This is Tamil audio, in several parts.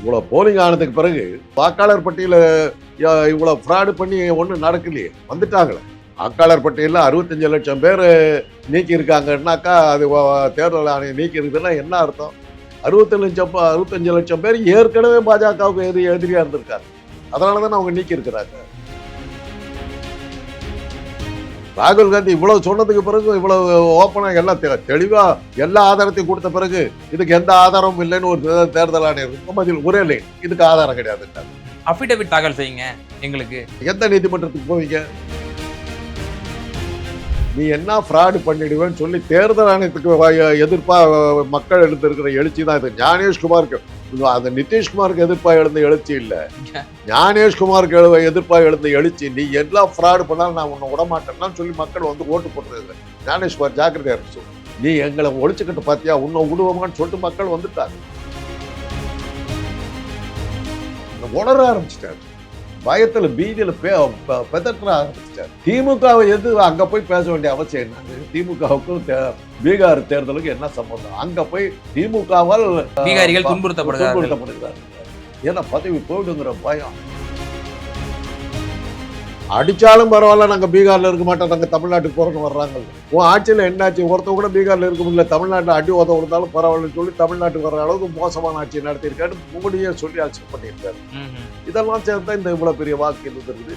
இவ்வளோ போலிங் ஆனதுக்கு பிறகு வாக்காளர் பட்டியல இவ்வளோ ஃப்ராடு பண்ணி ஒன்றும் நடக்கலையே. வந்துட்டாங்களே. வாக்காளர் பட்டியலில் அறுபத்தஞ்சு லட்சம் பேர் நீக்கி இருக்காங்கன்னாக்கா அது தேர்தல் ஆணையம் நீக்கி இருக்குதுன்னா என்ன அர்த்தம்? அறுபத்தி லட்சம் அறுபத்தஞ்சு லட்சம் பேர் ஏற்கனவே பாஜகவுக்கு எதிரி எதிரியாக இருந்திருக்காங்க. அதனால தான் அவங்க நீக்கி இருக்கிறாங்க ராகுல் காந்தி இவ்வளவு சொன்னதுக்கு பிறகு இவ்வளவு ஓப்பனா எல்லாம் தெ- தெளிவா எல்லா ஆதாரத்தையும் கொடுத்த பிறகு இதுக்கு எந்த ஆதாரமும் இல்லைன்னு ஒரு தேர்தல் ஆணையர் பதில் ஒரே லைன் இதுக்கு ஆதாரம் கிடையாது அஃபிடவிட் தாக்கல் செய்யுங்க எங்களுக்கு. எந்த நீதிமன்றத்துக்கு போவீங்க? நீ என்ன ஃப்ராடு பண்ணிடுவேன்னு சொல்லி தேர்தல் ஆணையத்துக்கு வ- எதிர்ப்பா மக்கள் எழுந்திருக்கிற எழுச்சி தான் இது. ஞானேஷ்குமாருக்கு அந்த நிதிஷ்குமாருக்கு எதிர்ப்பா எழுந்த எழுச்சி இல்ல. ஞானேஷ்குமாருக்கு எழு எதிர்ப்பா எழுந்த எழுச்சி நீ எல்லாம் ஃப்ராடு பண்ணாலும் நான் உன்னை விட மாட்டேன்னா சொல்லி மக்கள் வந்து ஓட்டு போட்டுருக்காங்க ஞானேஷ்குமார் ஜாக்கிரதையா இருக்கு சொல்லு. நீ எங்களை ஒழிச்சுக்கிட்டு பாத்தியா? உன்னை விடுவோமான்னு சொல்லிட்டு மக்கள் வந்துட்டாங்க. உணர ஆரம்பிச்சிட்டாரு. பயத்துல பீதியில பெதற்ற ஆரம்பிச்சிட்டாரு. திமுகவை எது அங்க போய் பேச வேண்டிய அவசியம் என்ன திமுகவுக்கும் பீகார் தேர்தலுக்கு என்ன சம்பந்தம்? அங்க போய் திமுகவால் பீகாரிகள் துன்புறுத்தப்படுகிறார்கள். ஏன்னா பதவி போயிடுங்கிற பயம். அடிச்சாலும் பரவாயில்ல நாங்க பீகார்ல இருக்க மாட்டோம் நாங்க தமிழ்நாட்டுக்கு போறோம்னு வர்றாங்க உன் ஆட்சியில என்னாச்சு ஒருத்தன் கூட பீகார்ல இருக்க முடியல தமிழ்நாட்டுல அடி உத கொடுத்தாலும் பரவாயில்லன்னு சொல்லி தமிழ்நாட்டுக்கு வர அளவுக்கு மோசமான ஆட்சி நடத்தியிருக்காரு. மோடியே சொல்லி ஆட்சி பண்ணியிருக்காரு. இதெல்லாம் சேர்ந்தா இந்த இவ்வளவு பெரிய வாக்கு இருந்திருக்குது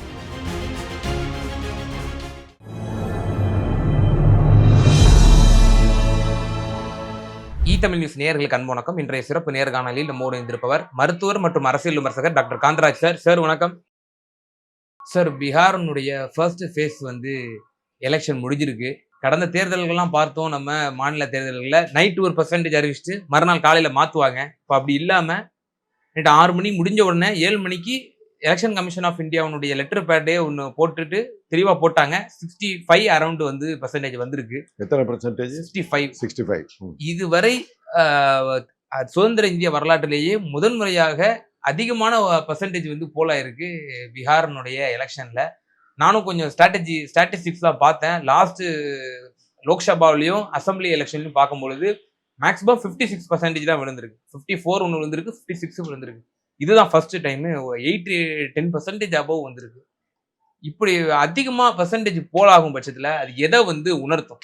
இ தமிழ் நியூஸ் நேயர்களுக்கு அன்பு வணக்கம். இன்றைய சிறப்பு நேர்காணலில் நம்மோடு இருந்திருப்பவர் மருத்துவர் மற்றும் அரசியல் விமர்சகர் டாக்டர் காந்தராஜ் சார். சார் வணக்கம். சார் பீகாரினுடைய ஃபர்ஸ்ட் ஃபேஸ் வந்து எலெக்ஷன் முடிஞ்சிருக்கு. கடந்த தேர்தல்கள்லாம் பார்த்தோம். நம்ம மாநில தேர்தல்களில் நைட்டு ஒரு பர்சன்டேஜ் அறிவிச்சுட்டு மறுநாள் காலையில் மாற்றுவாங்க இப்போ அப்படி இல்லாமல் நைட்டு ஆறு மணி முடிஞ்ச உடனே ஏழு மணிக்கு எலெக்ஷன் கமிஷன் ஆஃப் இந்தியாவுடைய லெட்டர் பேடே ஒன்று போட்டுட்டு தெளிவாக போட்டாங்க. சிக்ஸ்டி ஃபைவ் அரௌண்ட் வந்து பர்சன்டேஜ் வந்திருக்கு. எத்தனை percentage sixty five sixty five இதுவரை சுதந்திர இந்திய வரலாற்றிலேயே முதன்முறையாக அதிகமான பர்சன்டேஜ் வந்து போலாயிருக்கு பீகாரினுடைய எலெக்ஷன்ல நானும் கொஞ்சம் ஸ்ட்ராட்டஜி ஸ்டாட்டிஸ்டிக்ஸ்லாம் பார்த்தேன். லாஸ்ட் லோக்சபாவிலையும் அசம்பிளி எலெக்ஷன்லையும் பார்க்கும்பொழுது மேக்ஸிமம் ஃபிஃப்டி சிக்ஸ் பர்சன்டேஜ் தான் விழுந்திருக்கு. ஃபிஃப்டி ஃபோர் ஒன்று விழுந்திருக்கு ஃபிஃப்டி சிக்ஸ் விழுந்திருக்கு. இதுதான் first time eight ten percentage above வந்திருக்கு. இப்படி அதிகமா பர்சன்டேஜ் போலாகும் பட்சத்துல அது எதை வந்து உணர்த்தும்?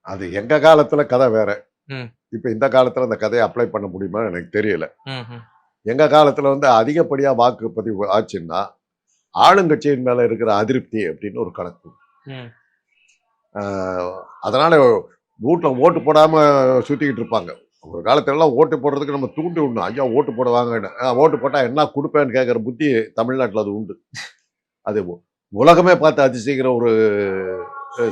அது எங்க காலத்துல கதை வேற. ம். இப்ப இந்த காலத்துல அந்த கதையை அப்ளை பண்ண முடியுமா எனக்கு தெரியல. ம், ம். எங்க காலத்துல வந்து அதிகப்படியா வாக்குப்பதிவு ஆச்சுன்னா ஆளுங்கட்சியின் மேல இருக்கிற அதிருப்தி அப்படின்னு ஒரு கணக்கு. அதனால வீட்டுல ஓட்டு போடாம சுத்திக்கிட்டு இருப்பாங்க. ஒரு காலத்துல எல்லாம் ஓட்டு போடுறதுக்கு நம்ம தூண்டி விடணும் ஐயா ஓட்டு போடுவாங்கன்னு. ஓட்டு போட்டா என்ன கொடுப்பேன்னு கேட்குற புத்தி தமிழ்நாட்டுல அது உண்டு. அது உலகமே பார்த்து அதிசயிக்கிற ஒரு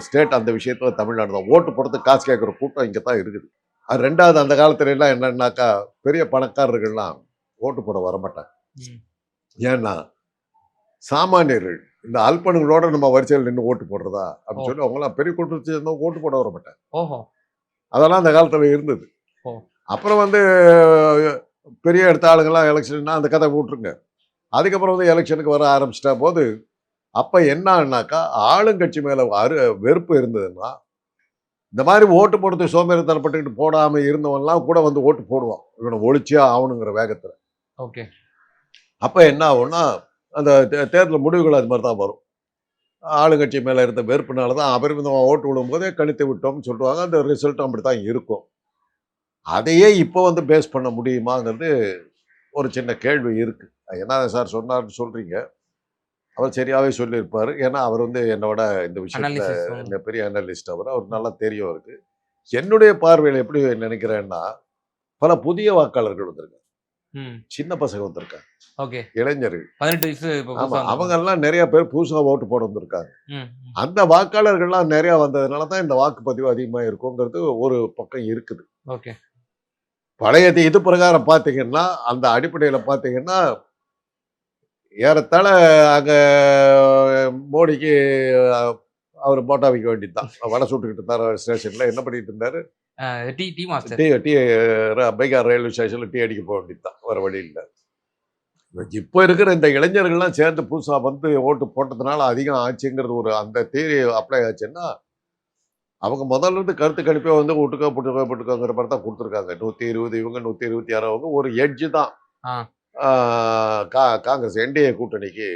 ஸ்டேட் அந்த விஷயத்துல தமிழ்நாடு தான். ஓட்டு போடுறதுக்கு காசு கேட்குற கூட்டம் இங்கே தான் இருக்குது. அது ரெண்டாவது அந்த காலத்துல எல்லாம் என்னன்னாக்கா பெரிய பணக்காரர்கள்லாம் ஓட்டு போட வரமாட்டாங்க. ஏன்னா சாமானியர்கள் இந்த அல்பனுங்களோட நம்ம வரிசையில் நின்று ஓட்டு போடுறதா. அப்படின்னு சொல்லி அவங்களாம் பெரிய கூட்டத்தை சேர்ந்தவங்க ஓட்டு போட வர மாட்டாங்க ஓஹோ. அதெல்லாம் அந்த காலத்துல இருந்தது. அப்புறம் வந்து பெரிய எடுத்த ஆளுங்கெல்லாம் எலெக்ஷன்னா அந்த கதை விட்டுருங்க அதுக்கப்புறம் வந்து எலெக்ஷனுக்கு வர ஆரம்பிச்சிட்டா போது அப்ப என்னன்னாக்கா ஆளுங்கட்சி மேல அரு வெறுப்பு இருந்ததுன்னா இந்த மாதிரி ஓட்டு போடுறது சோம்பேறித்தனப்பட்டுக்கிட்டு போடாம இருந்தவன்லாம் கூட வந்து ஓட்டு போடுவான். இவனை ஒழிச்சே ஆகணுங்கிற வேகத்துல. ஓகே. அப்ப என்ன ஆகும்னா அந்த தேர்தல் முடிவுகள் அது மாதிரி தான் வரும். ஆளுங்கட்சி மேல இருந்த வெறுப்புனால தான் அபரிமிதமாக ஓட்டு விடும்போதே கணித்து விட்டோம்னு சொல்லுவாங்க. அந்த ரிசல்ட்டும் அப்படி தான் இருக்கும். அதையே இப்போ வந்து பேஸ் பண்ண முடியுமாங்கிறது ஒரு சின்ன கேள்வி இருக்கு. என்ன சார் சொன்னார்னு சொல்றீங்க. அவர் சரியாவே சொல்லியிருப்பாரு. ஏன்னா அவர் வந்து என்னோட இந்த விஷயத்துல பெரிய அனலிஸ்ட் அவர். அவர் நல்லா தெரியும் அவருக்கு. என்னுடைய பார்வையில் எப்படி நினைக்கிறேன்னா பல புதிய வாக்காளர்கள் வந்திருக்காங்க. சின்ன பசங்க வந்திருக்காங்க. ஓகே. இளைஞர்கள். பதினெட்டு வயசு ஆமா அவங்க எல்லாம் நிறைய பேர் புதுசா ஓட்டு போட வந்திருக்காங்க. அந்த வாக்காளர்கள்லாம் நிறைய வந்ததுனால தான் இந்த வாக்குப்பதிவு அதிகமா இருக்குங்கிறது ஒரு பக்கம் இருக்குது. ஓகே. பழைய இது பிரகாரம் பார்த்தீங்கன்னா அந்த அடிப்படையில பார்த்தீங்கன்னா ஏறத்தாழ அங்க மோடிக்கு அவர் போட்டா வைக்க வேண்டியதுதான். வடை சுட்டுக்கிட்டு இருந்தார் ஸ்டேஷன்ல என்ன பண்ணிட்டு இருந்தாரு? Tea tea master. Tea tea ர- பைகார் ரயில்வே ஸ்டேஷன்ல டீ அடிக்க போக வேண்டியதுதான். வேற வழி இல்லை. இப்போ இருக்கிற இந்த இளைஞர்கள்லாம் சேர்ந்து புதுசா வந்து ஓட்டு போட்டதுனால அதிகம் ஆச்சுங்கிறது ஒரு அந்த தேரி அப்ளை ஆச்சுன்னா அவங்க முதல்ல இருந்து கருத்து கணிப்பே வந்து ஒட்டுக்கா போட்டுக்கா போட்டுக்காங்கிற மாதிரி தான் கொடுத்துருக்காங்க. நூற்றி இருபது இவங்க நூற்றி இருபத்தி ஆறு அவங்க ஒரு எட்ஜு தான். காங்கிரஸ் என்டிஏ கூட்டணிக்கு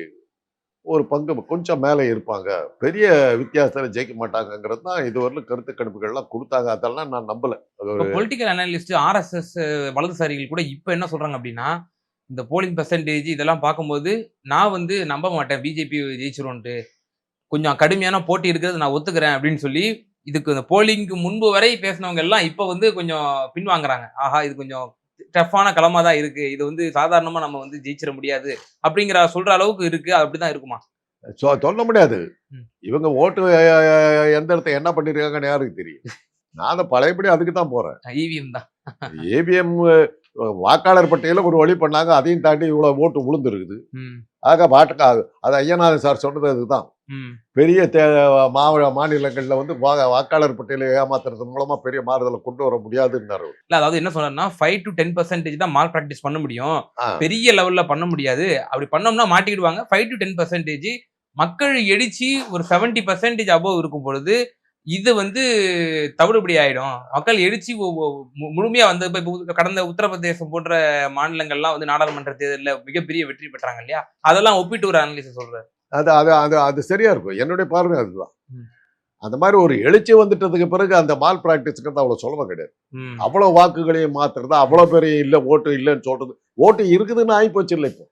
ஒரு பங்கு கொஞ்சம் மேலே இருப்பாங்க. பெரிய வித்தியாசத்தில் ஜெயிக்க மாட்டாங்கங்கிறது தான் இதுவரையிலும் கருத்து கணிப்புகள்லாம் கொடுத்தாங்க. அதெல்லாம் நான் நம்பல. பொலிட்டிக்கல் அனாலிஸ்ட் ஆர்எஸ்எஸ் வலதுசாரிகள் கூட இப்போ என்ன சொல்றாங்க அப்படின்னா இந்த போலிங் பெர்சன்டேஜ் இதெல்லாம் பார்க்கும்போது நான் வந்து நம்ப மாட்டேன். பிஜேபி ஜெயிச்சிரும்ன்ட்டு. கொஞ்சம் கடுமையான போட்டி இருக்கிறது நான் ஒத்துக்கிறேன் அப்படின்னு சொல்லி இதுக்கு இந்த போலிங்க்கு முன்பு வரை பேசினவங்க எல்லாம் இப்போ வந்து கொஞ்சம் பின்வாங்குறாங்க. ஆஹா இது கொஞ்சம் டஃப்பான களமா தான் இருக்கு. இது வந்து சாதாரணமா நம்ம வந்து ஜெயிச்சிட முடியாது. அப்படிங்கிற சொல்ற அளவுக்கு இருக்கு. அப்படிதான் இருக்குமா? சொ- சொல்ல முடியாது. இவங்க ஓட்டு எந்த இடத்த என்ன பண்ணிருக்காங்கன்னு யாருக்கு தெரியும். நான் பழையபடி அதுக்கு தான் போறேன். இவிஎம் தான். ஏபிஎம் வாக்காளர் பட்டியல ஒரு வழி பண்ணாங்க. அதையும் தாண்டி இவ்வளவு ஓட்டு விழுந்துருக்குது ஆக வாட்டுக்கா அது ஐயநாதன் சார் சொன்னது அதுதான். பெரிய தே மாவ மாநிலங்கள்ல வந்து வா- வாக்காளர் பட்டியலை ஏமாத்துறது மூலமா பெரிய மாறுதலை கொண்டு வர முடியாதுன்னாரு இல்ல அதாவது என்ன சொல்றேன்னா ஃபைவ் டு டென் பர்சன்டேஜ் தான் மால் ப்ராக்டிஸ் பண்ண முடியும். பெரிய லெவல்ல பண்ண முடியாது. அப்படி பண்ணோம்னா மாட்டிக்கிடுவாங்க. ஃபைவ் டு டென் பர்சன்டேஜ் மக்கள் எழுச்சி ஒரு செவன்டி பர்சன்டேஜ் அபோவ் இருக்கும் பொழுது இது வந்து தவிடுபடி ஆயிடும். மக்கள் எழுச்சி முழுமையா வந்து இப்ப கடந்த உத்தரப்பிரதேசம் போன்ற மாநிலங்கள்லாம் வந்து நாடாளுமன்ற தேர்தலில் மிகப்பெரிய வெற்றி பெற்றாங்க இல்லையா? அதெல்லாம் ஒப்பிட்டு ஒரு அனலிசிஸ் சொல்றாரு. அது அது அது அது சரியா இருக்கும். என்னுடைய பார்வை அதுதான். அந்த மாதிரி ஒரு எழுச்சி வந்துட்டதுக்கு பிறகு அந்த மால் பிராக்டிஸ்க்கு அவ்வளவு சுலபம் கிடையாது. அவ்வளவு வாக்குகளையும் மாத்துறது அவ்வளவு பெரிய இல்ல ஓட்டு இல்லைன்னு சொல்றது. ஓட்டு இருக்குதுன்னு ஆயிப்போச்சு இல்லை இப்போ.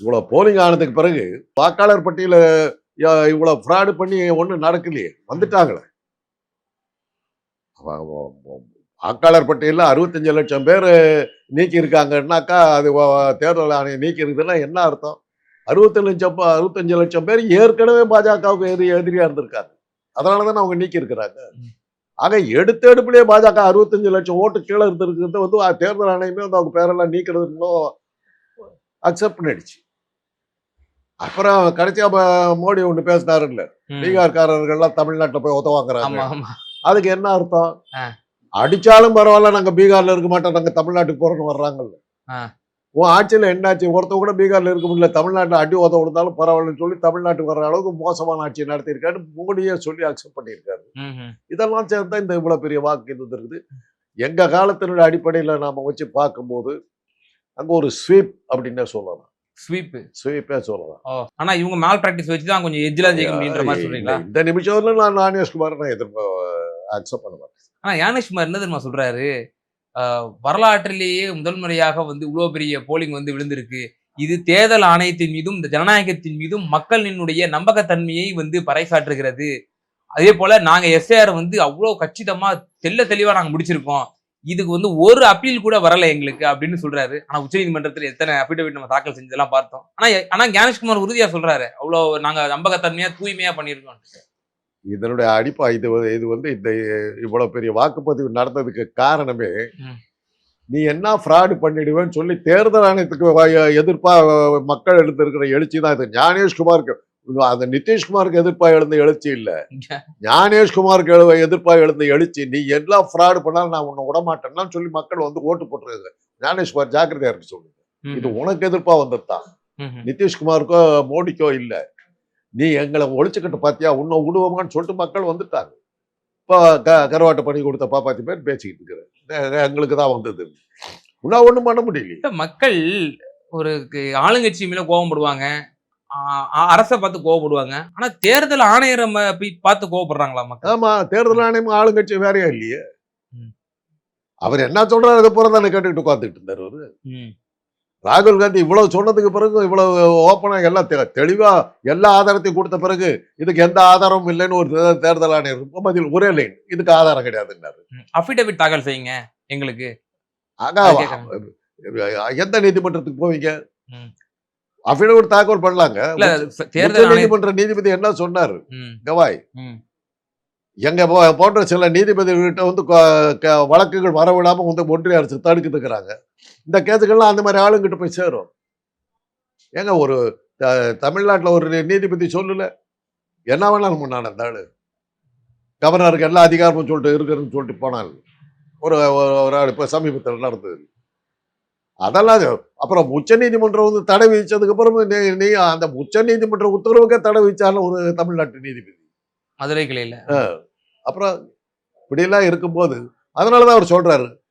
இவ்வளவு போலிங் ஆனதுக்கு பிறகு வாக்காளர் பட்டியல இவ்வளவு ஃப்ராடு பண்ணி ஒண்ணும் நடக்கலையே. வந்துட்டாங்களே. வாக்காளர் பட்டியலில் அறுபத்தஞ்சு லட்சம் பேர் நீக்கி இருக்காங்கன்னாக்கா அது தேர்தல் ஆணையம் நீக்கி இருக்குதுன்னா என்ன அர்த்தம்? அறுபத்தஞ்சு லட்சம் அறுபத்தஞ்சு லட்சம் பேர் ஏற்கனவே பாஜகவுக்கு எதிரி எதிரியா இருந்திருக்காங்க அதனால தானே அவங்க நீக்கி இருக்கிறாங்க. ஆக எடுத்த எடுப்புலயே பாஜக அறுபத்தஞ்சு லட்சம் ஓட்டு கீழே இருந்திருக்கிறது வந்து தேர்தல் ஆணையமே வந்து அவங்க பேரெல்லாம் நீக்கிறதுன்னு அக்செப்ட் பண்ணிடுச்சு அப்புறம் கடைசியா மோடி ஒன்று பேசினாருல்ல ம். பீகார்காரர்கள்லாம் தமிழ்நாட்டுல போய் உதவாங்கிறாங்க அதுக்கு என்ன அர்த்தம். அடிச்சாலும் பரவாயில்ல நாங்க பீகார்ல இருக்க மாட்டோம் நாங்க தமிழ்நாட்டுக்கு போறோம்னு வர்றாங்கல்ல. உன் ஆட்சியில என்னாச்சு? ஒருத்தன் கூட பீகார்ல இருக்க முடியல. தமிழ்நாட்டுல அடி உதவ விழுந்தாலும் பரவாயில்லன்னு சொல்லி தமிழ்நாட்டுக்கு வர்ற அளவுக்கு மோசமான ஆட்சி நடத்தியிருக்காரு. மோடியே சொல்லி அக்செப்ட் பண்ணியிருக்காரு. இதெல்லாம் சேர்ந்தா இந்த இவ்வளவு பெரிய வாக்கு இது இருக்குது எங்க காலத்தினுடைய அடிப்படையில நாம வச்சு பார்க்கும்போது அங்க ஒரு ஸ்வீப் அப்படின்னே சொல்லலாம். ஸ்வீப் ஸ்வீப்பே சொல்லலாம். ஆனா இவங்க மால் ப்ராக்டிஸ் வச்சு தான் கொஞ்சம் எஜ்ஜிலா ஜெயிக்க முடியுன்ற மாதிரி இந்த- சொல்றீங்களா? இந்த நிமிஷம்ல நான் ஞானேஷ்குமார் நான் எதிர்ப்பு அக்செப்ட் பண்ண மாட்டேன். ஆனா யானேஷ்குமார் என்ன தெரியுமா சொல்றாரு? வரலாற்றிலேயே முதல் முறையாக வந்து இவ்வளோ பெரிய போலிங் வந்து விழுந்திருக்கு. இது தேர்தல் ஆணையத்தின் மீதும் இந்த ஜனநாயகத்தின் மீதும் மக்களினுடைய நம்பகத்தன்மையை வந்து பறைசாற்றுகிறது. அதே போல நாங்க எஸ்ஏஆர் வந்து அவ்வளவு கச்சிதமா தெல்ல தெளிவா நாங்க முடிச்சிருக்கோம். இதுக்கு வந்து ஒரு அப்பீல் கூட வரல எங்களுக்கு அப்படின்னு சொல்றாரு. ஆனா உச்சநீதிமன்றத்தில் எத்தனை அபிடவிட் நம்ம தாக்கல் செஞ்சதெல்லாம் பார்த்தோம். ஆனா ஆனா ஞானேஷ்குமார் உறுதியா சொல்றாரு. அவ்வளவு நாங்க நம்பகத்தன்மையா தூய்மையா பண்ணியிருக்கோம். இதனுடைய அடிப்பா இது இது வந்து இந்த இவ்வளவு பெரிய வாக்குப்பதிவு நடந்ததுக்கு காரணமே. நீ என்ன ஃப்ராடு பண்ணிடுவேன்னு சொல்லி தேர்தல் ஆணையத்துக்கு வ- எதிர்ப்பா மக்கள் எடுத்திருக்கிற எழுச்சி தான் இது. ஞானேஷ்குமாருக்கு அந்த நிதிஷ்குமாருக்கு எதிர்ப்பா எழுந்த எழுச்சி இல்ல. ஞானேஷ்குமாருக்கு எழு எதிர்ப்பா எழுந்த எழுச்சி. நீ எல்லாம் ஃப்ராடு பண்ணாலும் நான் உன்னை விட மாட்டேன்னா சொல்லி மக்கள் வந்து ஓட்டு போட்டுருக்காங்க. ஞானேஷ்குமார் ஜாக்கிரதையா இருக்கு சொல்லுங்க. இது உனக்கு எதிர்ப்பா வந்ததுதான் நிதிஷ்குமாருக்கோ மோடிக்கோ இல்ல. நீ எங்களை ஒழிச்சுக்கிட்டு பாத்தியா? உன்னை விடுவோமான்னு சொல்லிட்டு மக்கள் வந்துட்டாங்க. இப்போ க கருவாட்டை பண்ணி கொடுத்த பாப்பாத்தி பேர் பேசிக்கிட்டு இருக்கிறேன். எங்களுக்கு தான் வந்தது. உன்னா ஒண்ணும் பண்ண முடியல மக்கள் ஒரு ஆளுங்கட்சி மேல கோவப்படுவாங்க அரசை பார்த்து கோவப்படுவாங்க. ஆனா தேர்தல் ஆணையரை பார்த்து கோவப்படுறாங்களா மக்கள்? ஆமா தேர்தல் ஆணையம் ஆளுங்கட்சி வேறையா இல்லையே. அவர் என்ன சொல்றாரு? அதை தானே கேட்டுக்கிட்டு உட்காந்துட்டு இருந்தாரு அவரு. ராகுல் காந்தி இவ்வளவு சொன்னதுக்கு பிறகு இவ்வளவு ஓப்பனா எல்லாம் தெ- தெளிவா எல்லா ஆதாரத்தையும் கொடுத்த பிறகு இதுக்கு எந்த ஆதாரமும் இல்லைன்னு ஒரு தேர்தல் ஆணையர் பதில் ஒரே லைன் இதுக்கு ஆதாரம் கிடையாதுன்னாரு. அஃபிடவிட் தாக்கல் செய்யுங்க எங்களுக்கு. எந்த நீதிமன்றத்துக்கு போவீங்க? ம். அபிடவிட் தாக்கல் பண்ணலாங்க. நீதிமன்ற நீதிபதி என்ன சொன்னாரு? கவாய். எங்க போன்ற சில நீதிபதிகள்கிட்ட வந்து வழக்குகள் வரவிடாம வந்து ஒன்றிய அரசு தடுக்குதுங்கிறாங்க இந்த கேஸுகள்லாம் அந்த மாதிரி ஆளுங்கிட்ட போய் சேரும். ஏங்க ஒரு தமிழ்நாட்டுல ஒரு நீதிபதி சொல்லல? என்ன வேணாலும் முன்னாடி அந்த ஆளு. கவர்னருக்கு எல்லா அதிகாரமும் சொல்லிட்டு இருக்குன்னு சொல்லிட்டு போனாங்க ஒரு ஒரு- ஆள் இப்ப சமீபத்தில் நடந்தது. அதெல்லாம் அது- அப்புறம் உச்ச நீதிமன்றம் வந்து தடை விதிச்சதுக்கு அப்புறம் நீ அந்த உச்ச நீதிமன்ற உத்தரவுக்கே தடை விதிச்சாலும் ஒரு தமிழ்நாட்டு நீதிபதி. மதுரை கிளையில அப்புறம் இப்படியெல்லாம் இருக்கும்போது அதனாலதான் அவர் சொல்றாரு. இந்த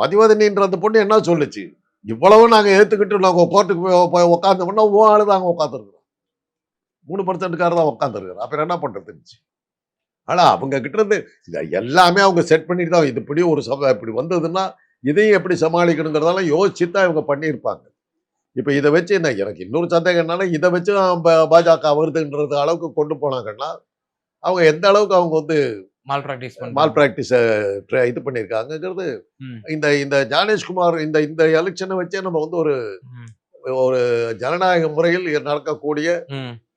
மதிவதனின்ற அந்த பொண்ணு என்ன சொல்லுச்சு? இவ்வளவு நாங்கள் ஏற்றுக்கிட்டு நாங்கள் கோர்ட்டுக்கு போய் போய் உட்காந்தோம்னா ஓ ஆளு தாங்க உட்காந்துருக்குறோம் மூணு பர்சன்ட்டுக்காரர் தான் உட்காந்துருக்குறோம் அப்புறம் என்ன பண்றது இருந்துச்சு? அவங்க கிட்ட இருந்து இதை எல்லாமே அவங்க செட் பண்ணிட்டு தான் இது இப்படி ஒரு சபை இப்படி வந்ததுன்னா இதையும் எப்படி சமாளிக்கணுங்கிறதெல்லாம் யோசிச்சு தான் இவங்க பண்ணியிருப்பாங்க. இப்போ இதை வச்சு என்ன எனக்கு இன்னொரு சந்தேகம் என்னன்னா இதை வச்சு பாஜக வருதுன்றது அளவுக்கு கொண்டு போனாங்கன்னா அவங்க எந்த அளவுக்கு அவங்க வந்து மால் ப்ராக்டிஸ் மால் ப்ராக்டிஸை இது பண்ணியிருக்காங்கங்கிறது. இந்த இந்த ஞானேஷ்குமார் இந்த இந்த எலெக்ஷனை வச்சே நம்ம வந்து ஒரு ஒரு ஜனநாயக முறையில் நடக்கக்கூடிய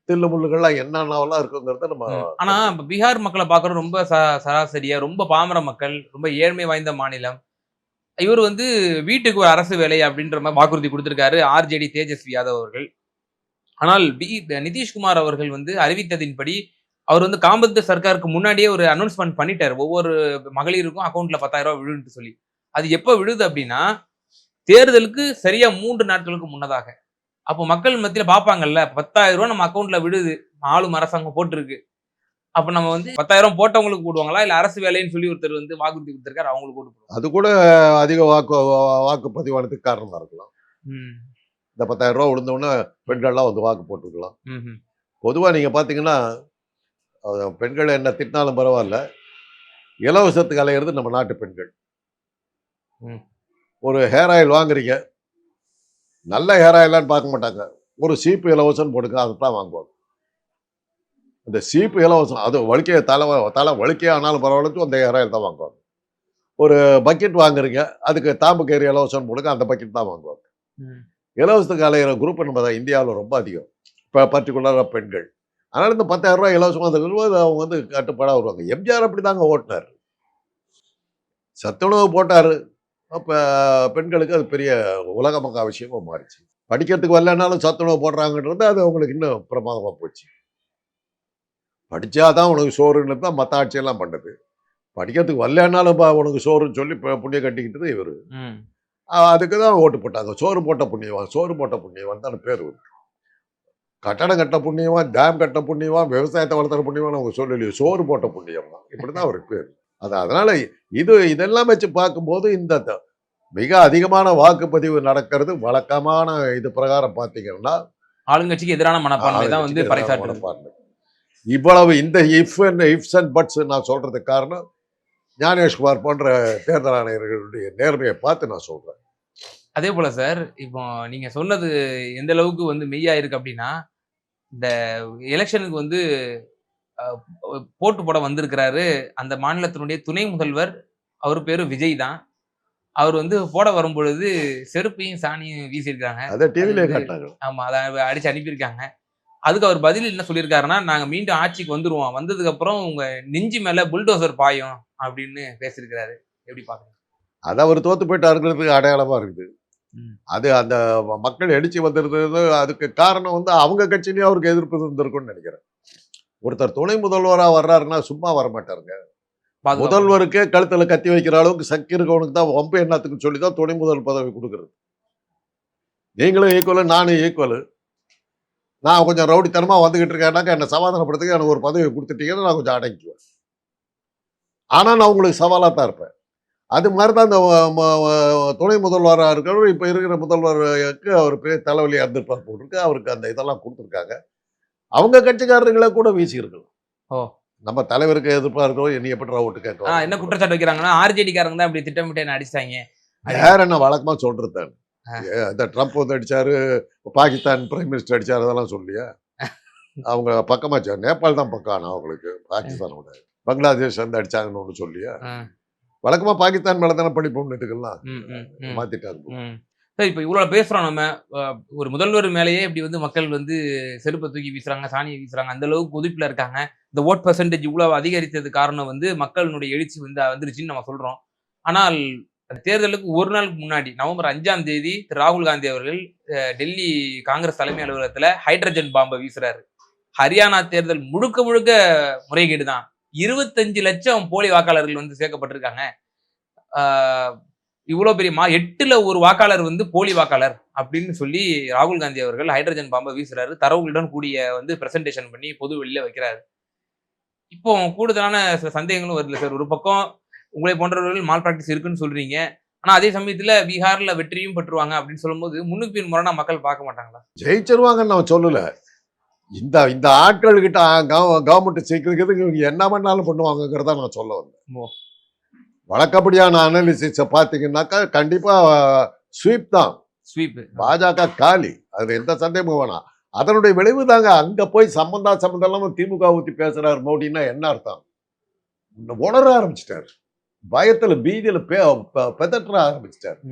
தில்லுமுள்ளுகள்லாம் என்னென்னலாம் இருக்குங்கிறத நம்ம. ஆனா இப்ப பீகார் மக்களை பாக்குறது ரொம்ப ச- சராசரியா ரொம்ப பாமர மக்கள் ரொம்ப ஏழ்மை வாய்ந்த மாநிலம். இவர் வந்து வீட்டுக்கு ஒரு அரசு வேலை அப்படின்ற மாதிரி வாக்குறுதி கொடுத்திருக்காரு ஆர்ஜேடி தேஜஸ்வி யாதவ் அவர்கள். ஆனால் பி நிதிஷ்குமார் அவர்கள் வந்து அறிவித்ததின்படி அவர் வந்து காம்பத்து சர்க்காருக்கு முன்னாடியே ஒரு அனௌன்ஸ்மெண்ட் பண்ணிட்டார். ஒவ்வொரு மகளிருக்கும் அக்கௌண்ட்ல பத்தாயிரம் ரூபாய் விழுன்னு சொல்லி. அது எப்ப விழுது அப்படின்னா தேர்தலுக்கு சரியா மூன்று நாட்களுக்கு முன்னதாக. அப்போ மக்கள் மத்தியில பார்ப்பாங்கல்ல பத்தாயிரம் ரூபாய் நம்ம அக்கௌண்ட்ல விழுது. ஆளும் அரசாங்கம் போட்டிருக்கு. அப்ப நம்ம வந்து பத்தாயிரம் போட்டவங்களுக்கு போடுவாங்களா இல்ல அரசு வேலைன்னு சொல்லி ஒருத்தர் வந்து வாக்குறுதி கொடுத்திருக்காரு அவங்களுக்கு போட்டு அது கூட அதிக வாக்கு வாக்குப்பதிவானதுக்கு காரணமா இருக்கலாம். ம், இந்த பத்தாயிரம் ரூபா விழுந்தோடனே பெண்கள்லாம் வந்து வாக்கு போட்டுருக்கலாம். பொதுவாக நீங்கள் பார்த்தீங்கன்னா பெண்கள் என்ன திட்டினாலும் பரவாயில்ல. இலவசத்துக்கு அலையிறது நம்ம நாட்டு பெண்கள். ஒரு ஹேர் ஆயில் வாங்குறீங்க. நல்ல ஹேர் ஆயிலான்னு பார்க்க மாட்டாங்க. ஒரு சீப்பு இலவசம்னு போடுங்க அதை தான் வாங்குவாங்க. அந்த சீப்பு இலவசம் அது வழுக்கைய தலை தலை வழுக்கையே ஆனாலும் பரவாயில்ல அந்த ஹேர் ஆயில் தான் வாங்குவாங்க. ஒரு பக்கெட் வாங்குறீங்க அதுக்கு தாம்பு கயிறு இலவசம்னு போடுங்க அந்த பக்கெட் தான் வாங்குவாங்க. இலவசத்துக்கு அலையிற குரூப் நம்ம இந்தியாவில் ரொம்ப அதிகம். இப்போ பர்டிகுலராக பெண்கள். அதனால இந்த பத்தாயிரம் ரூபாய் இலவசமாக தரும்போது அவங்க வந்து கட்டுப்பாடாக வருவாங்க. எம்ஜிஆர் அப்படி தாங்க ஓட்டினார். சத்துணவு போட்டார். அப்போ பெண்களுக்கு அது பெரிய உலகமக்கா விஷயமா மாறிச்சு. படிக்கிறதுக்கு வரலனாலும் சத்துணவு போடுறாங்கன்றது அது அவங்களுக்கு இன்னும் பிரமாதமாக போச்சு. படிச்சாதான் உனக்கு சோறுன்னு தான் மற்ற ஆட்சியெல்லாம் பண்ணது. படிக்கிறதுக்கு வரலனாலும் பா உனக்கு சோறுன்னு சொல்லி புண்ணியம் கட்டிக்கிட்டது இவர். அதுக்கு தான் ஓட்டு போட்டாங்க. சோறு போட்ட புண்ணியவான் சோறு போட்ட புண்ணியவான் தான் பேர் வந்து கட்டடம் கட்ட புண்ணியவான் டேம் கட்ட புண்ணியவான் விவசாயத்தை வளர்த்துற புண்ணியவான் அவங்க சொல்லலையோ சோறு போட்ட புண்ணியம் தான் இப்படி தான் அவருக்கு பேர். அது அதனால இது இதெல்லாம் வச்சு பார்க்கும்போது இந்த மிக அதிகமான வாக்குப்பதிவு நடக்கிறது வழக்கமான இது பிரகாரம் பார்த்தீங்கன்னா ஆளுங்கட்சிக்கு எதிரான மனப்பான்மை தான் வந்து மனப்பான்மை. இவ்வளவு இந்த if and ifs and buts நான் சொல்றதுக்கு காரணம் ஞானேஷ்குமார் போன்ற தேர்தல் ஆணையர்களுடைய நேர்மையை பார்த்து நான் சொல்றேன். அதே போல சார் இப்போ நீங்க சொன்னது எந்த அளவுக்கு வந்து மெய்யா இருக்கு அப்படின்னா இந்த எலெக்ஷனுக்கு வந்து போட்டு போட வந்திருக்கிறாரு அந்த மாநிலத்தினுடைய துணை முதல்வர். அவர் பேரு விஜய் தான். அவர் வந்து போட வரும் பொழுது செருப்பையும் சாணியும் வீசியிருக்காங்க. ஆமா அதை அடிச்சு அனுப்பியிருக்காங்க. அதுக்கு அவர் பதில் என்ன சொல்லியிருக்காருன்னா நாங்க மீண்டும் ஆட்சிக்கு வந்துருவோம். வந்ததுக்கு அப்புறம் உங்க நெஞ்சு மேல புல்டோசர் பாயும் அப்படின்னு பேசியிருக்கிறாரு. எப்படி பாக்குறீங்க? அது அவர் தோத்து போயிட்டாருங்கிறதுக்கு அடையாளமா இருக்குது. அது அந்த மக்கள் எழுச்சி வந்திருந்தது. அதுக்கு காரணம் வந்து அவங்க கட்சியிலேயே அவருக்கு எதிர்ப்பு இருந்திருக்கும்னு நினைக்கிறேன். ஒருத்தர் துணை முதல்வரா வர்றாருன்னா சும்மா வர மாட்டாருங்க பாதுகாப்பு. முதல்வருக்கே கழுத்துல கத்தி வைக்கிற அளவுக்கு சக்தி இருக்கவனுக்கு தான் வம்பு என்னத்துக்கு சொல்லி தான் துணை முதல் பதவி கொடுக்குறது. நீங்களும் ஈக்குவலு நானும் ஈக்குவலு நான் கொஞ்சம் ரவுடித்தனமா வந்துகிட்டு இருக்கேன்னாக்கா என்னை சமாதானப்படுத்துக்கு எனக்கு ஒரு பதவி கொடுத்துட்டீங்கன்னா நான் கொஞ்சம் அடங்கிக்குவேன். ஆனா நான் உங்களுக்கு சவாலாக தான் இருப்பேன். அது மாதிரி தான் இந்த துணை முதல்வராக இருக்கிறவர் இப்போ இருக்கிற முதல்வருக்கு அவர் பேர் தலைவலியாக இருந்திருப்பார் போட்டிருக்கு. அவருக்கு அந்த இதெல்லாம் கொடுத்துருக்காங்க. அவங்க கட்சிக்காரர்களை கூட வீசியிருக்கலாம். ஓ. நம்ம தலைவருக்கு எதிர்ப்பாக இருக்கிறோம் நீ எப்படி ஓட்டு கேட்கலாம் என்ன குற்றச்சாட்டு வைக்கிறாங்கன்னா ஆர்ஜேடி காரங்க தான் இப்படி திட்டமிட்டு என்ன அடிச்சிட்டாங்க. வேற என்ன வழக்கமா சொல்றது. இந்த ட்ரம்ப் வந்து அடிச்சாரு பாகிஸ்தான் பிரைம் மினிஸ்டர் அடிச்சாரு அதெல்லாம் சொல்லியா? அவங்க பக்கமாச்சா நேபாள் தான் பக்கம் ஆனா அவங்களுக்கு பாகிஸ்தானோட. பங்களாதேஷ் வந்து அடிச்சாங்கன்னு ஒன்று சொல்லியா? வழக்கமா பாகிஸ்தான் மேல தானே படிப்போம் இதுக்கெல்லாம் ம், ம், ம். மாத்திட்டாங்க ம். சரி இப்போ இவ்வளவு பேசுறோம் நம்ம. ஒரு முதல்வர் மேலேயே இப்படி வந்து மக்கள் வந்து செருப்பை தூக்கி வீசுறாங்க சாணியை வீசுறாங்க அந்த அளவுக்கு கொதிப்புல இருக்காங்க. இந்த ஓட் பர்சன்டேஜ் இவ்வளவு அதிகரித்தது காரணம் வந்து மக்களினுடைய எழுச்சி வந்து வந்துருச்சுன்னு நம்ம சொல்றோம். ஆனால் தேர்தலுக்கு ஒரு நாளுக்கு முன்னாடி நவம்பர் அஞ்சாம் தேதி திரு ராகுல் காந்தி அவர்கள் டெல்லி காங்கிரஸ் தலைமை அலுவலகத்துல ஹைட்ரஜன் பாம்பை வீசுறாரு. ஹரியானா தேர்தல் முழுக்க முழுக்க முறைகேடு தான். இருபத்தஞ்சு லட்சம் போலி வாக்காளர்கள் வந்து சேர்க்கப்பட்டிருக்காங்க. இவ்வளோ பெரிய மா எட்டுல ஒரு வாக்காளர் வந்து போலி வாக்காளர் அப்படின்னு சொல்லி ராகுல் காந்தி அவர்கள் ஹைட்ரஜன் பாம்பை வீசுறாரு. தரவுகளுடன் கூடிய வந்து பிரசன்டேஷன் பண்ணி பொது வெளியில வைக்கிறாரு. இப்போ கூடுதலான சில சந்தேகங்களும் வருது சார். ஒரு பக்கம் உங்களை போன்றவர்கள் மால் பிராக்டிஸ் இருக்குன்னு சொல்றீங்க. ஆனா அதே சமயத்துல பீகார்ல வெற்றியும் பெற்றுவாங்க அப்படின்னு சொல்லும்போது முன்னுக்கு பின் முரணா மக்கள் பார்க்க மாட்டாங்களா? ஜெயிச்சிருவாங்கன்னு நான் சொல்லல. இந்த இந்த ஆட்கள் கிட்ட கவர்மெண்ட் சீக்கிரத்துக்கு இவங்க என்ன பண்ணாலும் பண்ணுவாங்கங்கிறத நான் சொல்ல வந்தேன். வழக்கப்படியான அனாலிசிஸை பார்த்தீங்கன்னாக்கா கண்டிப்பா ஸ்வீப் தான். ஸ்வீப் பாஜக காலி. அது எந்த சந்தேகமும் வேணாம். அதனுடைய விளைவு தாங்க அங்க போய் சம்பந்தா சம்பந்தம் திமுக ஊத்தி பேசுறாரு மோடின்னா என்ன அர்த்தம்? உணர ஆரம்பிச்சிட்டாரு. பயத்துல பீதியில ப- பெதற்ற ஆரம்பிச்சிட்டாரு.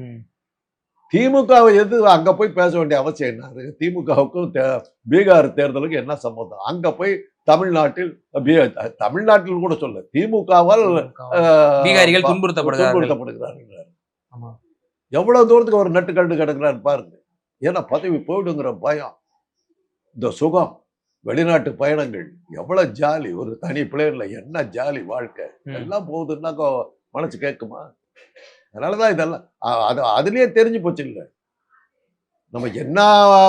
திமுகவை எது அங்க போய் பேச வேண்டிய அவசியம் என்ன? இருக்கு திமுகவுக்கும் தே- பீகார் தேர்தலுக்கு என்ன சம்பந்தம் அங்க போய் தமிழ்நாட்டில் தமிழ்நாட்டில் கூட சொல்ல திமுகவால் பீகாரிகள் துன்புறுத்தப்படுகிறார்கள். எவ்வளவு தூரத்துக்கு ஒரு நட்டு கண்டு கிடக்குறாரு பாருங்க. ஏன்னா பதவி போயிடுங்கிற பயம். இந்த சுகம் வெளிநாட்டு பயணங்கள் எவ்வளவு ஜாலி. ஒரு தனி பிளேன்ல என்ன ஜாலி வாழ்க்கை. எல்லாம் போகுதுன்னாக்கா மனசு கேட்குமா? அதனாலதான் இதெல்லாம் அ- அது அதுலயே தெரிஞ்சு போச்சு இல்ல நம்ம என்ன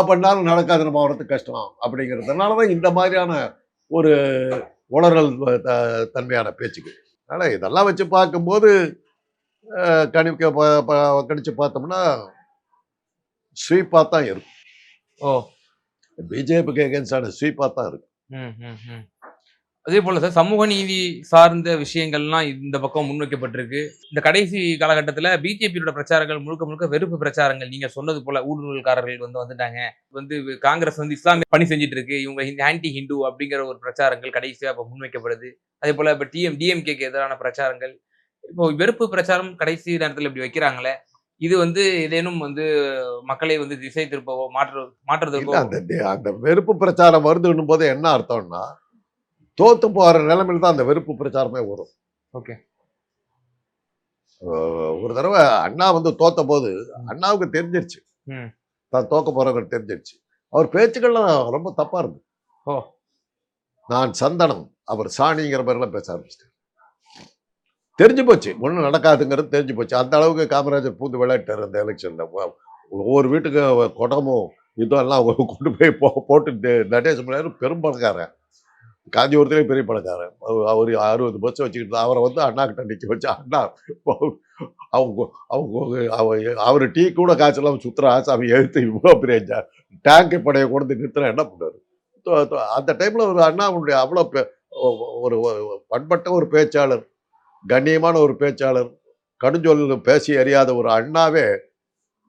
பண்ணாலும் நடக்காது நம்ம வரதுக்கு கஷ்டம் அப்படிங்கிறதுனாலதான் இந்த மாதிரியான ஒரு த- தன்மையான பேச்சுக்கு அதனால இதெல்லாம் வச்சு பார்க்கும்போது கணிக்க கணிச்சு பார்த்தோம்னா ஸ்வீப்பாக தான் இருக்கும். ஓ. பிஜேபிக்கு எகென்ஸ்டான ஸ்வீப்பாக தான் இருக்கும். ம், ம், ம். அதே போல சார் சமூக நீதி சார்ந்த விஷயங்கள்லாம் இந்த பக்கம் முன்வைக்கப்பட்டிருக்கு. இந்த கடைசி காலகட்டத்துல பிஜேபியோட பிரச்சாரங்கள் முழுக்க முழுக்க வெறுப்பு பிரச்சாரங்கள். நீங்க சொன்னது போல ஊடுருவல்காரர்கள் வந்து வந்துட்டாங்க. வந்து காங்கிரஸ் வந்து இஸ்லாமிய பணி செஞ்சுட்டு இருக்கு இவங்க ஆன்டி ஹிந்து அப்படிங்கிற ஒரு பிரச்சாரங்கள் கடைசியா இப்போ முன்வைக்கப்படுது. அதே போல இப்ப டிஎம் டிஎம்கேக்கு எதிரான பிரச்சாரங்கள். இப்போ வெறுப்பு பிரச்சாரம் கடைசி நேரத்துல இப்படி வைக்கிறாங்களே இது வந்து ஏதேனும் வந்து மக்களை வந்து திசை திருப்பவோ மாற்று மாற்றுறதுக்கோ அந்த அந்த வெறுப்பு பிரச்சாரம் வருதுன்னும் போது என்ன அர்த்தம்னா தோத்து போற நிலைமையில தான் அந்த வெறுப்பு பிரச்சாரமே வரும். ஓகே. ஒரு தடவை அண்ணா வந்து தோத்த போது அண்ணாவுக்கு தெரிஞ்சிருச்சு. தான் தோக்க போறவங்க தெரிஞ்சிருச்சு. அவர் பேச்சுக்கள்லாம் ரொம்ப தப்பா இருந்து ஓ. நான் சந்தனம் அவர் சாணிங்கிற மாதிரிலாம் பேச ஆரம்பிச்சிட்டார். தெரிஞ்சு போச்சு. ஒன்றும் நடக்காதுங்கிறது தெரிஞ்சு போச்சு. அந்த அளவுக்கு காமராஜர் பூந்து விளையாட்டார் அந்த எலெக்ஷன்ல. ஒவ்வொரு வீட்டுக்கு குடமும் இதெல்லாம் கொண்டு போய் போ போட்டு நடேச முடியாது பெரும் பணக்காரன் காஞ்சிபுரத்திலே பெரிய பணக்காரன் அவர் அறுபது பஸ் வச்சுக்கிட்டு அவரை வந்து அண்ணா கிட்ட நிற்க வச்சு அண்ணா அவங்க அவங்க அவர் டீ கூட காய்ச்சலாம் சுற்றுறா சாமி எழுத்து இவ்வளோ பெரிய டேங்க் படையை கொண்டு நிறுத்துறா என்ன பண்ணுவாரு? அந்த டைமில் ஒரு அண்ணாவுடைய அவ்வளோ பெ- ஒரு பண்பட்ட ஒரு பேச்சாளர் கண்ணியமான ஒரு பேச்சாளர் கடுஞ்சொல் பேசி அறியாத ஒரு அண்ணாவே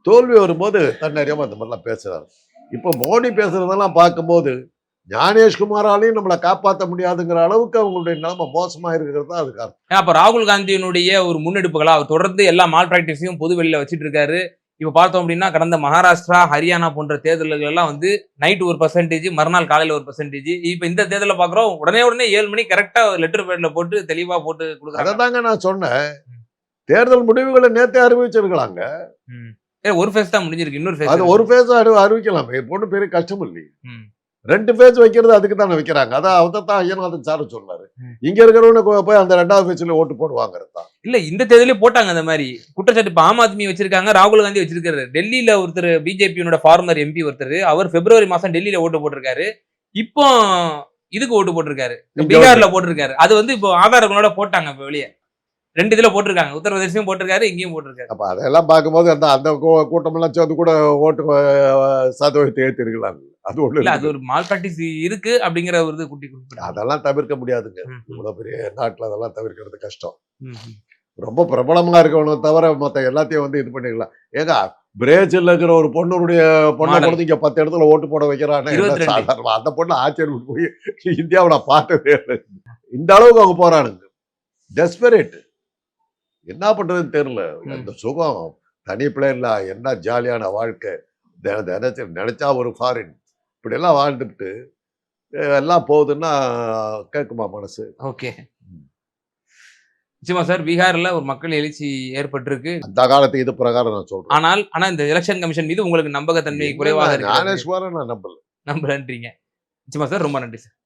தோல்வி வரும்போது தன்னறியாமல் அந்த மாதிரிலாம் பேசுகிறார் இப்போ மோடி பேசுகிறதெல்லாம் பார்க்கும்போது ஞானேஷ்குமாராலையும் நம்மளை காப்பாற்ற முடியாதுங்கிற அளவுக்கு அவங்களுடைய நிலைமை மோசமா இருக்கிறது தான் அர்த்தம். ஏன்னா, அப்ப ராகுல் காந்தியினுடைய ஒரு முன்னெடுப்புகளா அவர் தொடர்ந்து எல்லா மால் பிராக்டிஸையும் பொது வெளியில வச்சிட்டு இருக்காரு. இப்ப பார்த்தோம் அப்படின்னா கடந்த மகாராஷ்டிரா ஹரியானா போன்ற தேர்தல்கள் எல்லாம் வந்து நைட் ஒரு பர்சன்டேஜ் மறுநாள் காலையில ஒரு பர்சன்டேஜ் இப்ப இந்த தேர்தல பாக்குறோம் உடனே உடனே ஏழு மணி கரெக்டா லெட்டர் பேட்ல போட்டு தெளிவா போட்டு அதை கொடுக்குறாங்க தாங்க நான் சொன்னேன். தேர்தல் முடிவுகளை நேத்தே அறிவிச்சிருக்கலாங்க. ஒரு ஃபேஸ் தான் முடிஞ்சிருக்கு இன்னொரு அது ஃபேஸ் ஒரு பேஸ் அறிவிக்கலாம். பொண்ணு பெரிய கஷ்டம் இல்லையே. ம். ரெண்டு பேஸ் வைக்கிறது அதுக்கு தானே வைக்கிறாங்க. அதான் அதை தான் ஐயநாதன் சார் சொன்னாரு. இங்க இருக்கிறவங்க போய் அந்த ரெண்டாவது பேஸ்ல ஓட்டு போடுவாங்கிறது தான். இல்ல இந்த தேர்தலே போட்டாங்க அந்த மாதிரி. குற்றச்சாட்டு இப்ப ஆம் ஆத்மி வச்சிருக்காங்க ராகுல் காந்தி வச்சிருக்காரு டெல்லியில ஒருத்தர் பிஜேபியோட ஃபார்மர் எம்பி ஒருத்தர் அவர் பிப்ரவரி மாசம் டெல்லியில ஓட்டு போட்டிருக்காரு. இப்போ இதுக்கு ஓட்டு போட்டிருக்காரு. பீகார்ல போட்டிருக்காரு. அது வந்து இப்போ ஆதாரங்களோட போட்டாங்க இப்ப வெளியே. ரெண்டு இதுல போட்டிருக்காங்க. உத்தரப்பிரதேசம் போட்டிருக்காரு இங்கேயும் போட்டிருக்காரு. அப்ப அதெல்லாம் பார்க்கும்போது அந்த அந்த கூட்டமெல்லாம் சேர்ந்து கூட ஓட்டு சதவீதத்தை ஏற்றிருக்கலாம் அது ஒண்ணு இல்ல அது. ஒரு மால் பிராக்டிஸ் இருக்கு அப்படிங்கிற ஒரு இது குட்டி குறிப்பிட்டாங்க அதெல்லாம் தவிர்க்க முடியாதுங்க. இவ்வளவு பெரிய நாட்டுல அதெல்லாம் தவிர்க்கிறது கஷ்டம். ரொம்ப பிரபலமா இருக்கவனை தவிர மத்த எல்லாத்தையும் வந்து இது பண்ணிக்கலாம். ஏங்க பிரேசில்ல இருக்கிற ஒரு பொண்ணுடைய பொண்ணை. கொடுத்து இங்க பத்து இடத்துல ஓட்டு போட வைக்கிறான்னு என்ன 22. சாதாரணமா? அந்த பொண்ணு ஆச்சரியம் போய் இந்தியாவை நான் பார்த்ததே இல்லை இந்த அளவுக்கு அவங்க போறானுங்க. டெஸ்பரேட் என்ன பண்றதுன்னு தெரியல. ம். அந்த சுகம் தனி பிளேன்ல என்ன ஜாலியான வாழ்க்கை. தின- நினைச்சு நினைச்சா ஒரு ஃபாரின் இப்படி எல்லாம் வாழ்ந்துட்டு எல்லாம் போகுதுன்னா கேட்குமா மனசு? ஓகே. நிச்சயமா சார் பீகார்ல ஒரு மக்கள் எழுச்சி ஏற்பட்டிருக்கு. அந்த காலத்து இது பிரகாரம் நான் சொல்றேன். ஆனால் ஆனா இந்த எலெக்ஷன் கமிஷன் மீது உங்களுக்கு நம்பகத்தன்மை குறைவாக நான் இருக்கு நான் நம்பல. நம்புறேன்றீங்க நிச்சயமா சார் ரொம்ப நன்றி சார்.